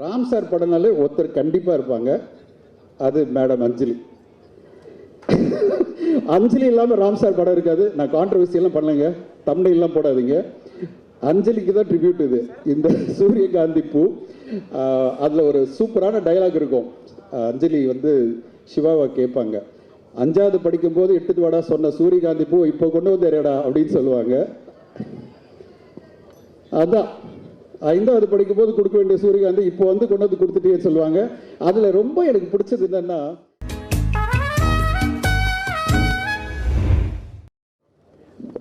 Ram sir படம்னாலே ஒருத்தர் கண்டிப்பாக இருப்பாங்க. அது மேடம் அஞ்சலி. அஞ்சலி இல்லாமல் ராம் சார் படம் இருக்காது. நான் கான்ட்ரவர்சியெல்லாம் பண்ணலைங்க. தமிழெல்லாம் போடாதீங்க. அஞ்சலிக்கு தான் ட்ரிபியூட் இது. இந்த சூரியகாந்தி பூ அதில் ஒரு சூப்பரான டயலாக் இருக்கும். அஞ்சலி வந்து சிவாவை கேட்பாங்க. அஞ்சாவது படிக்கும்போது எடுத்துட்டு வாடா சொன்ன சூரியகாந்தி பூ இப்போ கொண்டு வந்து அப்படின்னு சொல்லுவாங்க. அதான். ஐந்தாவது படிக்கும்போது கொடுக்க வேண்டிய சூரியகாந்தி இப்போ வந்து கொண்டு வந்து கொடுத்துட்டே சொல்லுவாங்க. அதுல ரொம்ப எனக்கு பிடிச்சது என்னன்னா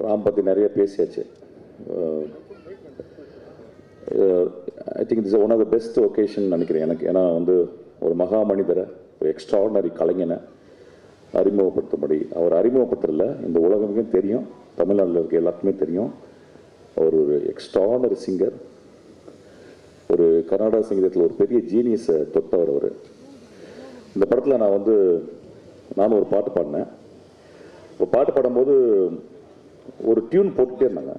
ராம் பற்றி நிறைய பேசியாச்சு. I think it's one of the best occasion நினைக்கிறேன் எனக்கு. ஏன்னா வந்து ஒரு மகா மனிதரை ஒரு எக்ஸ்ட்ராடனரி கலைஞனை அறிமுகப்படுத்தும்படி. அவர் அறிமுகப்படுத்துறதில்ல இந்த உலகமே தெரியும் தமிழ்நாட்டில் இருக்க எல்லாத்துக்குமே தெரியும். அவர் ஒரு எக்ஸ்ட்ராடனரி சிங்கர் ஒரு கர்நாடக சங்கீதத்தில் ஒரு பெரிய ஜீனியஸை தொட்டவர் அவர். இந்த படத்தில் நான் வந்து நானும் ஒரு பாட்டு பாடினேன். இப்போ பாட்டு பாடும்போது ஒரு டியூன் போட்டுகிட்டே இருந்தாங்க.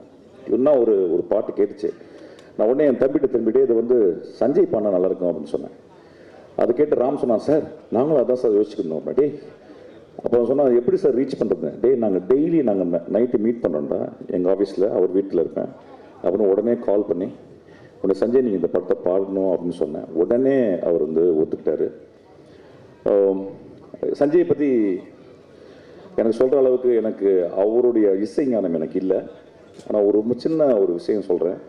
டியூன்னா ஒரு ஒரு பாட்டு கேட்டுச்சு. நான் உடனே என் தம்பிட்ட திரும்பிட்டே இது வந்து சஞ்சய் பாடினா நல்லா இருக்கும் அப்படின்னு சொன்னேன். அது கேட்டு ராம் சொன்னான் சார் நாங்களும் அதான் சார் யோசிச்சுக்கணும் அப்படின்னா டேய். அப்போ சொன்னால் எப்படி சார் ரீச் பண்ணுறது டேய் நாங்கள் டெய்லி நாங்கள் நைட்டு மீட் பண்ணுறோம்டா எங்கள் ஆஃபீஸில் அவர் வீட்டில் இருப்பேன். அப்படின்னு உடனே கால் பண்ணி உடனே சஞ்சய் நீங்கள் இந்த படத்தை பாடணும் அப்படின்னு சொன்னேன். உடனே அவர் வந்து ஒத்துக்கிட்டாரு. சஞ்சயை பற்றி எனக்கு சொல்கிற அளவுக்கு எனக்கு அவருடைய இசை ஞானம் எனக்கு இல்லை. ஆனால் ஒரு ரொம்ப சின்ன ஒரு விஷயம் சொல்கிறேன்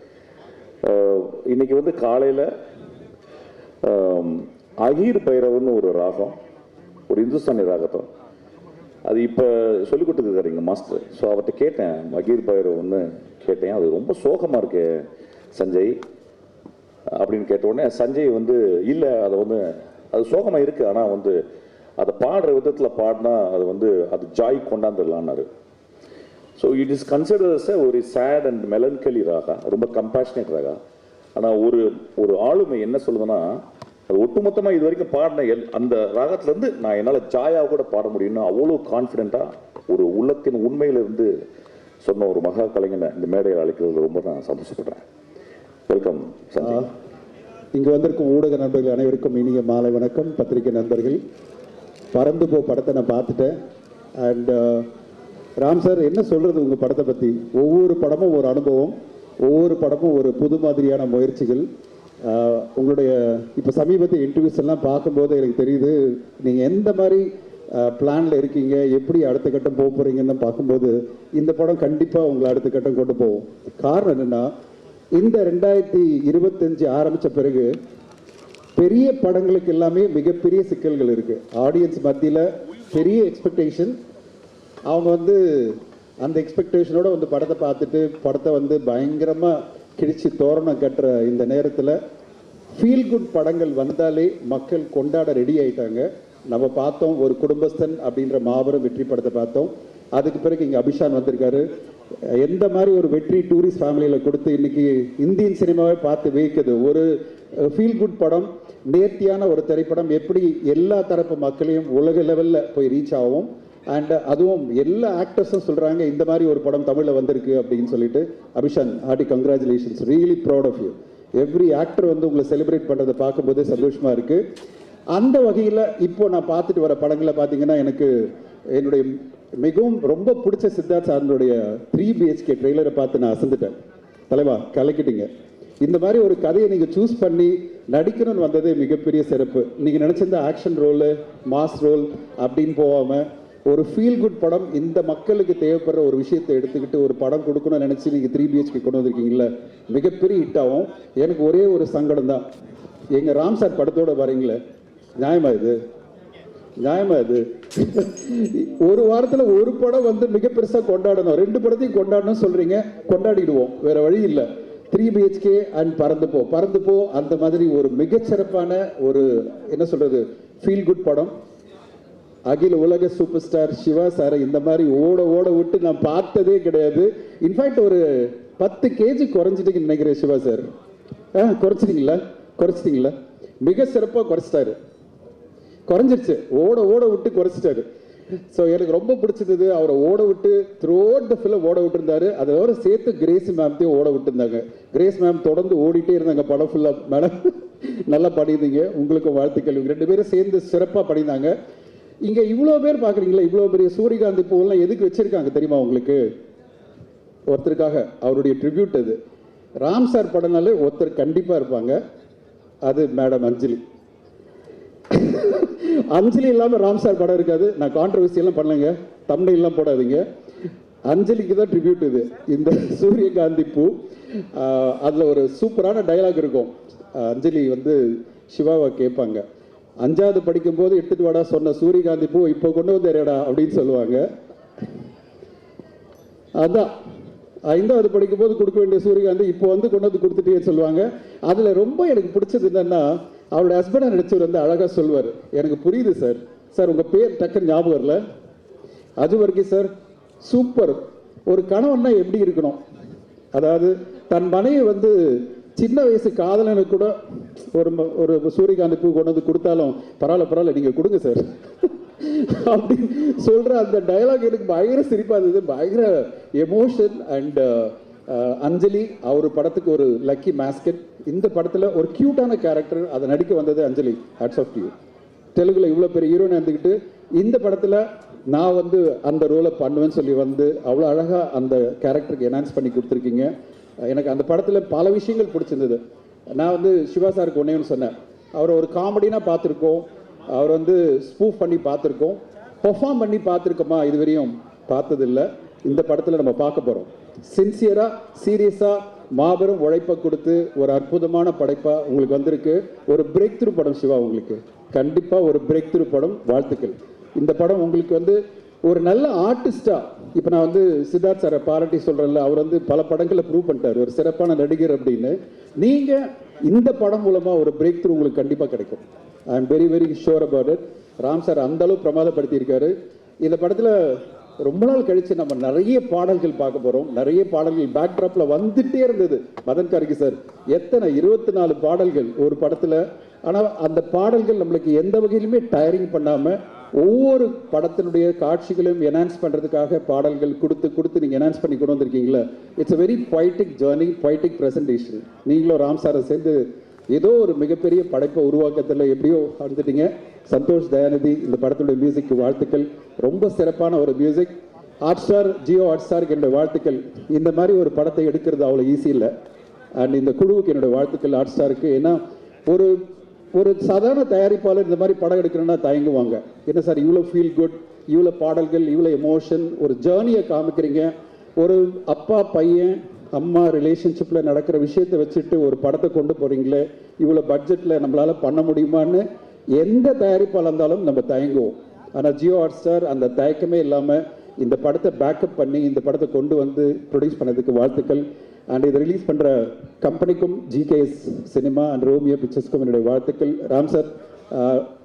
இன்னைக்கு வந்து காலையில் அகீர் பைரவன்னு ஒரு ராகம் ஒரு இந்துஸ்தானி ராகத்தம். அது இப்போ சொல்லிக் கொடுத்துருக்காருங்க மாஸ்டர். ஸோ அவர்கிட்ட கேட்டேன் அகீர் பைரவன்னு கேட்டேன். அது ரொம்ப சோகமாக இருக்கே சஞ்சய். அப்படின்னு கேட்ட உடனே சஞ்சய் வந்து இல்லை அதை வந்து அது சோகமாக இருக்குது ஆனால் வந்து அதை பாடுற விதத்தில் பாடினா அது வந்து அது ஜாய் கொண்டாந்துடலான்னாரு ஸோ இட் இஸ் கன்சிடர்ஸ் ஒரு சேட் அண்ட் மெலன்கலி ராகா ரொம்ப கம்பேஷனேட் ராகா ஆனால் ஒரு ஒரு ஆளுமை என்ன சொல்லுதுன்னா அது ஒட்டுமொத்தமாக இது வரைக்கும் பாடின எல் அந்த ராகத்துலேருந்து நான் என்னால் ஜாயாக கூட பாட முடியும்னு அவ்வளோ கான்ஃபிடென்ட்டாக ஒரு உள்ளத்தின் உண்மையிலிருந்து சொன்ன ஒரு மகா கலைஞனை இந்த மேடையில் அழைக்கிறது ரொம்ப நான் சந்தோஷப்படுறேன். வெல்கம் இங்கே இங்கு வந்திருக்கும் ஊடக நண்பர்கள் அனைவருக்கும் இனிய மாலை வணக்கம் பத்திரிகை நண்பர்கள். பறந்து போ படத்தை நான் பார்த்துட்டேன். அண்ட் ராம் சார் என்ன சொல்கிறது உங்கள் படத்தை பற்றி ஒவ்வொரு படமும் ஒரு அனுபவம் ஒவ்வொரு படமும் ஒரு புது மாதிரியான முயற்சிகள். உங்களுடைய இப்போ சமீபத்திய இன்டர்வியூஸ் எல்லாம் பார்க்கும்போது எனக்கு தெரியுது நீங்கள் எந்த மாதிரி பிளானில் இருக்கீங்க எப்படி அடுத்த கட்டம் போக போகிறீங்கன்னு பார்க்கும்போது இந்த படம் கண்டிப்பாக உங்களை அடுத்த கட்டம் கொண்டு போவோம் காரணம் என்னென்னா இந்த ரெண்டாயிரத்தி இருபத்தஞ்சு ஆரம்பித்த பிறகு பெரிய படங்களுக்கு எல்லாமே மிகப்பெரிய சிக்கல்கள் இருக்கு. ஆடியன்ஸ் மத்தியில் பெரிய எக்ஸ்பெக்டேஷன் அவங்க வந்து அந்த எக்ஸ்பெக்டேஷனோட வந்து படத்தை பார்த்துட்டு படத்தை வந்து பயங்கரமாக கிழிச்சு தோரணம் கட்டுற இந்த நேரத்தில் ஃபீல் குட் படங்கள் வந்தாலே மக்கள் கொண்டாட ரெடி ஆயிட்டாங்க. நம்ம பார்த்தோம் ஒரு குடும்பஸ்தன் அப்படின்ற மாபெரும் வெற்றி படத்தை பார்த்தோம். அதுக்கு பிறகு இங்கே அபிஷான் வந்திருக்காரு. எந்த மாதிரி ஒரு வெற்றி டூரிஸ்ட் ஃபேமிலியில் கொடுத்து இன்னைக்கு இந்தியன் சினிமாவை பார்த்து வைக்குது ஒரு ஃபீல் குட் படம் நேர்த்தியான ஒரு திரைப்படம் எப்படி எல்லா தரப்பு மக்களையும் உலக லெவலில் போய் ரீச் ஆகும்? அண்ட் அதுவும் எல்லா ஆக்டர்ஸும் சொல்கிறாங்க இந்த மாதிரி ஒரு படம் தமிழில் வந்திருக்கு அப்படின்னு சொல்லிட்டு. Abishan hearty congratulations really proud of you every actor வந்து உங்களை செலிப்ரேட் பண்ணுறதை பார்க்கும்போது சந்தோஷமாக இருக்குது அந்த வகையில் இப்போ நான் பார்த்துட்டு வர படங்களை பார்த்தீங்கன்னா எனக்கு என்னுடைய மிகவும் ரொம்ப பிடிச்ச சித்தார்த் சாரனுடைய த்ரீ பிஹெச்கே ட்ரெய்லரை பார்த்து நான் அசந்துட்டேன். தலைவா கலக்கிட்டீங்க. இந்த மாதிரி ஒரு கதையை நீங்கள் சூஸ் பண்ணி நடிக்கணும்னு வந்ததே மிகப்பெரிய சிறப்பு. நீங்கள் நினச்சிருந்த ஆக்ஷன் ரோலு மாஸ் ரோல் அப்படின்னு போகாமல் ஒரு ஃபீல் குட் படம் இந்த மக்களுக்கு தேவைப்படுற ஒரு விஷயத்தை எடுத்துக்கிட்டு ஒரு படம் கொடுக்கணும்னு நினச்சி நீங்கள் த்ரீ பிஹெச்கே கொண்டு வந்திருக்கீங்களா மிகப்பெரிய ஹிட்டாகவும் எனக்கு ஒரே ஒரு சங்கடம் தான். எங்கள் ராம் சார் படத்தோட வரீங்களே நியாயமா இது? நியாயமா இது? ஒரு வாரத்துல ஒரு படம் வந்து மிக பெருசா கொண்டாடணும். ரெண்டு படத்தையும் கொண்டாடணும் சொல்றீங்க. கொண்டாடிடுவோம். வேற வழி இல்ல. Three BHK and Paranthu Po Paranthu Po அந்த மாதிரி ஒரு மிகச்சிறப்பான ஒரு என்ன சொல்றது ஃபீல் குட் படம். அகில உலக சூப்பர் ஸ்டார் சிவா சாரை இந்த மாதிரி ஓட ஓட விட்டு நான் பார்த்ததே கிடையாது. இன்ஃபேக்ட் ஒரு பத்து கேஜி குறைஞ்சிட்டீங்கன்னு நினைக்கிறேன் சிவா சார். ஆ குறைச்சிட்டீங்களா? குறைச்சிட்டீங்களா? மிக சிறப்பாக குறைச்சிட்டாரு. குறைஞ்சிருச்சு. ஓட ஓட விட்டு குறைச்சிட்டாரு. ஸோ எனக்கு ரொம்ப பிடிச்சது அவரை ஓட விட்டு த்ரோட் த ஃபில்ம் ஓட விட்டுருந்தாரு. அதோட சேர்த்து கிரேஸ் மேம்த்தையும் ஓட விட்டுருந்தாங்க. கிரேஸ் மேம் தொடர்ந்து ஓடிட்டே இருந்தாங்க படம் ஃபுல்லாக மேடம் நல்லா பண்ணியிருந்தீங்க உங்களுக்கும் வாழ்த்துக்கள். இவங்க ரெண்டு பேரும் சேர்ந்து சிறப்பாக பண்ணியிருந்தாங்க இங்கே இவ்வளோ பேர் பார்க்குறீங்களா இவ்வளோ பெரிய சூரியகாந்தி பூவெல்லாம் எதுக்கு வச்சுருக்காங்க தெரியுமா உங்களுக்கு? ஒருத்தருக்காக. அவருடைய ட்ரிபியூட் அது. ராம் சார் படம்னாலே ஒருத்தர் கண்டிப்பாக இருப்பாங்க. அது மேடம் அஞ்சலி. அஞ்சலி இல்லாமல் ராம் சார் படம் இருக்காது. நான் கான்ட்ரவர்சி எல்லாம் பண்ணலைங்க. எல்லாம் போடாதீங்க. அஞ்சலிக்கு தான் ட்ரிபியூட் இது. இந்த சூரியகாந்தி பூ அதில் ஒரு சூப்பரான டயலாக் இருக்கும். அஞ்சலி வந்து சிவாவை கேட்பாங்க. அஞ்சாவது படிக்கும்போது எடுத்துட்டு வாடா சொன்ன சூரியகாந்தி பூ இப்போ கொண்டு வந்தேடா அப்படின்னு சொல்லுவாங்க. அதான். ஐந்தாவது படிக்கும்போது கொடுக்க வேண்டிய சூரியகாந்தி இப்போ வந்து கொண்டு வந்து கொடுத்துட்டேன்னு சொல்லுவாங்க. அதில் ரொம்ப எனக்கு பிடிச்சது என்னன்னா அவரோட ஹஸ்பண்டாக நடிச்சவர் வந்து அழகாக சொல்லுவார் எனக்கு புரியுது சார் சார் உங்கள் பேர் டக்குன்னு ஞாபகம் இல்லை அது வரைக்கும் சார் சூப்பர் ஒரு கணவன்னா எப்படி இருக்கணும்? அதாவது தன் மனைவி வந்து சின்ன வயசு காதலனுக்கு கூட ஒரு ஒரு சூரியகாந்தி பூ கொண்டு வந்து கொடுத்தாலும் பரவாயில்ல பரவாயில்ல நீங்கள் கொடுங்க சார் அப்படி சொல்கிற அந்த டயலாக் எனக்கு பயங்கர சிரிப்பாக இருந்தது. பயங்கர எமோஷன் அண்ட் uh, அஞ்சலி அவர் படத்துக்கு ஒரு லக்கி மாஸ்கெட் இந்த படத்தில் ஒரு க்யூட்டான கேரக்டர் அதை நடிக்க வந்தது அஞ்சலி. ஹட்ஸ் ஆஃப் டியூ தெலுங்கில் இவ்வளோ பெரிய ஹீரோயின் இருந்துக்கிட்டு இந்த படத்தில் நான் வந்து அந்த ரோலை பண்ணுவேன்னு சொல்லி வந்து அவ்வளோ அழகாக அந்த கேரக்டருக்கு என்ஹான்ஸ் பண்ணி கொடுத்துருக்கீங்க. எனக்கு அந்த படத்தில் பல விஷயங்கள் பிடிச்சிருந்தது. நான் வந்து சிவா சாருக்கு ஒன்னேன்னு சொன்னேன். அவரை ஒரு காமெடினா பார்த்துருக்கோம். அவர் வந்து ஸ்பூஃப் பண்ணி பார்த்துருக்கோம். பெர்ஃபார்ம் பண்ணி பார்த்துருக்கோமா இதுவரையும் பார்த்ததில்ல. இந்த படத்தில் நம்ம பார்க்க போகிறோம் சின்சியராக சீரியஸாக மாபெரும் உழைப்பை கொடுத்து ஒரு அற்புதமான படைப்பா உங்களுக்கு வந்திருக்கு. ஒரு பிரேக் த்ரூ படம் சிவா உங்களுக்கு. கண்டிப்பாக ஒரு பிரேக் த்ரூ படம். வாழ்த்துக்கள். இந்த படம் உங்களுக்கு வந்து ஒரு நல்ல ஆர்டிஸ்டா இப்போ நான் வந்து சித்தார்த் சாரை பாராட்டி சொல்றேன்ல அவர் வந்து பல படங்களை ப்ரூவ் பண்ணிட்டார். ஒரு சிறப்பான நடிகர் அப்படின்னு. நீங்க இந்த படம் மூலமா ஒரு பிரேக் த்ரூ உங்களுக்கு கண்டிப்பா கிடைக்கும். I am very very sure about it Ram sir அந்த அளவு பிரமாதப்படுத்தியிருக்காரு. இந்த படத்துல ரொம்ப நாள் கழிச்சு நம்ம நிறைய பாடல்கள் பார்க்க போறோம். நிறைய பாடல்கள் பேக் ட்ராப்ல வந்துட்டே இருந்தது. மதன் கார்கி சார் எத்தனை? இருபத்தி நாலு பாடல்கள் ஒரு படத்துல. ஆனா அந்த பாடல்கள் நம்மளுக்கு எந்த வகையிலுமே டயரிங் பண்ணாம ஒவ்வொரு படத்தினுடைய காட்சிகளையும் என்ஹான்ஸ் பண்றதுக்காக பாடல்கள் கொடுத்து கொடுத்து நீங்க என்ஹான்ஸ் பண்ணி கொண்டு வந்திருக்கீங்களா. It's a very poetic journey poetic presentation நீங்களும் ராம் சாரை சேர்ந்து ஏதோ ஒரு மிகப்பெரிய படைப்பை உருவாக்கத்தில் எப்படியோ வந்துட்டீங்க சந்தோஷ் தயாநிதி இந்த படத்துடைய மியூசிக்கு வாழ்த்துக்கள். ரொம்ப சிறப்பான ஒரு மியூசிக் ஹாட் ஸ்டார் ஜியோ ஹாட் ஸ்டாருக்கு என்னுடைய வாழ்த்துக்கள். இந்த மாதிரி ஒரு படத்தை எடுக்கிறது அவ்வளோ ஈஸி இல்லை. அண்ட் இந்த குழுவுக்கு என்னுடைய வாழ்த்துக்கள் ஹாட் ஸ்டாருக்கு ஏன்னா ஒரு ஒரு சாதாரண தயாரிப்பாளர் இந்த மாதிரி படம் எடுக்கணும்னா தயங்குவாங்க. என்ன சார் இவ்வளோ ஃபீல் குட் இவ்வளோ பாடல்கள் இவ்வளோ எமோஷன் ஒரு ஜேர்னியை காமிக்கிறீங்க. ஒரு அப்பா பையன் அம்மா ரிலேஷன்ஷிப்பில் நடக்கிற விஷயத்தை வச்சுட்டு ஒரு படத்தை கொண்டு போகிறீங்களே இவ்வளோ பட்ஜெட்டில் நம்மளால் பண்ண முடியுமான்னு எந்த தயாரிப்பாக இருந்தாலும் நம்ம தயங்குவோம். ஆனால் ஜியோ ஹாட் ஸ்டார் அந்த தயக்கமே இல்லாமல் இந்த படத்தை பேக்கப் பண்ணி இந்த படத்தை கொண்டு வந்து ப்ரொடியூஸ் பண்ணதுக்கு வாழ்த்துக்கள். அண்ட் இதை ரிலீஸ் பண்ணுற கம்பெனிக்கும் ஜிகேஎஸ் சினிமா அண்ட் ரோமியோ பிக்சர்ஸ்க்கும் என்னுடைய வாழ்த்துக்கள். ராம் சார்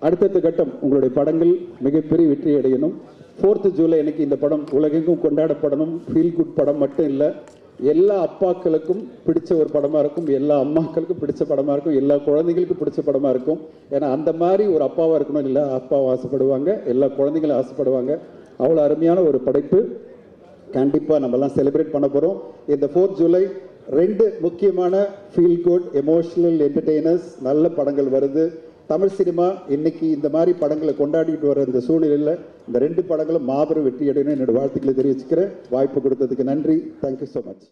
அடுத்தடுத்த கட்டம் உங்களுடைய படங்கள் மிகப்பெரிய வெற்றி அடையணும் ஃபோர்த்து ஜூலை எனக்கு இந்த படம் உலகெங்கும் கொண்டாடப்படணும். ஃபீல் குட் படம் மட்டும் இல்லை எல்லா அப்பாக்களுக்கும் பிடிச்ச ஒரு படமாக இருக்கும் எல்லா அம்மாக்களுக்கும் பிடிச்ச படமாக இருக்கும் எல்லா குழந்தைங்களுக்கும் பிடிச்ச படமாக இருக்கும். ஏன்னா அந்த மாதிரி ஒரு அப்பாவாக இருக்கணும் இல்லை அப்பாவும் ஆசைப்படுவாங்க எல்லா குழந்தைங்களும் ஆசைப்படுவாங்க. அவ்வளோ அருமையான ஒரு படைப்பு. கண்டிப்பாக நம்மலாம் செலிப்ரேட் பண்ண போகிறோம் இந்த ஃபோர்த் ஜூலை ரெண்டு முக்கியமான ஃபீல் குட் எமோஷ்னல் என்டர்டெய்னர்ஸ் நல்ல படங்கள் வருது. தமிழ் சினிமா இன்னைக்கு இந்த மாதிரி படங்களை கொண்டாடிட்டு வர இந்த சூழ்நிலையில் இந்த ரெண்டு படங்களும் மாபெரும் வெற்றி அடையணும் என்னோட வாழ்த்துக்களை தெரிவிச்சுக்கிறேன். வாய்ப்பு கொடுத்ததுக்கு நன்றி. Thank you so much